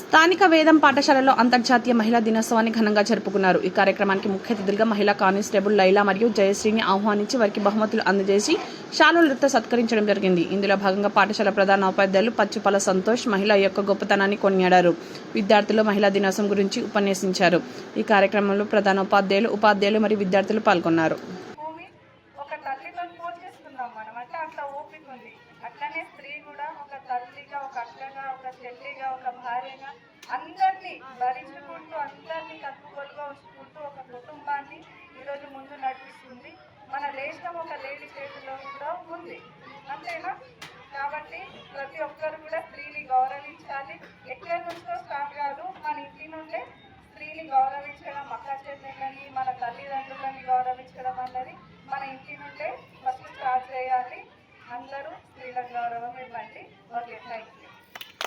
స్థానిక వేదం పాఠశాలలో అంతర్జాతీయ మహిళా దినోత్సవాన్ని ఘనంగా జరుపుకున్నారు. ఈ కార్యక్రమానికి ముఖ్య అతిథులుగా మహిళా కానిస్టేబుల్ లైలా మరియు జయశ్రీని ఆహ్వానించి వారికి బహుమతులు అందజేసి శాలులతో సత్కరించడం జరిగింది. ఇందులో భాగంగా పాఠశాల ప్రధాన ఉపాధ్యాయులు పచ్చుపల సంతోష్ మహిళ యొక్క గొప్పతనాన్ని కొనియాడారు. విద్యార్థులు మహిళా దినోత్సవం గురించి ఉపన్యసించారు. ఈ కార్యక్రమంలో ప్రధాన ఉపాధ్యాయులు ఉపాధ్యాయులు మరియు విద్యార్థులు పాల్గొన్నారు. అట్లనే స్త్రీ కూడా ఒక తల్లిగా ఒక అక్కగా ఒక ఒక భార్యగా అందరినీ భరించుకుంటూ అందరినీ కట్టుకోలుగా ఉంచుకుంటూ ఒక కుటుంబాన్ని ఈరోజు ముందు నడిపిస్తుంది. మన దేశం ఒక లేడీ చేతిలో కూడా ఉంది. అంతేనా? కాబట్టి ప్రతి ఒక్కరు కూడా స్త్రీని గౌరవించాలి. ఎక్కడి నుంచో స్టార్ట్ కాదు మన ఇంటి నుండే స్త్రీని గౌరవించడం అక్క చెల్లెళ్ళని మన తల్లిదండ్రులని గౌరవించడం అన్నది మన ఇంటి నుండే ఫస్ట్ స్టార్ట్ చేయాలి. అందరూ స్త్రీలకు గౌరవం ఇవ్వండి. Okay thank you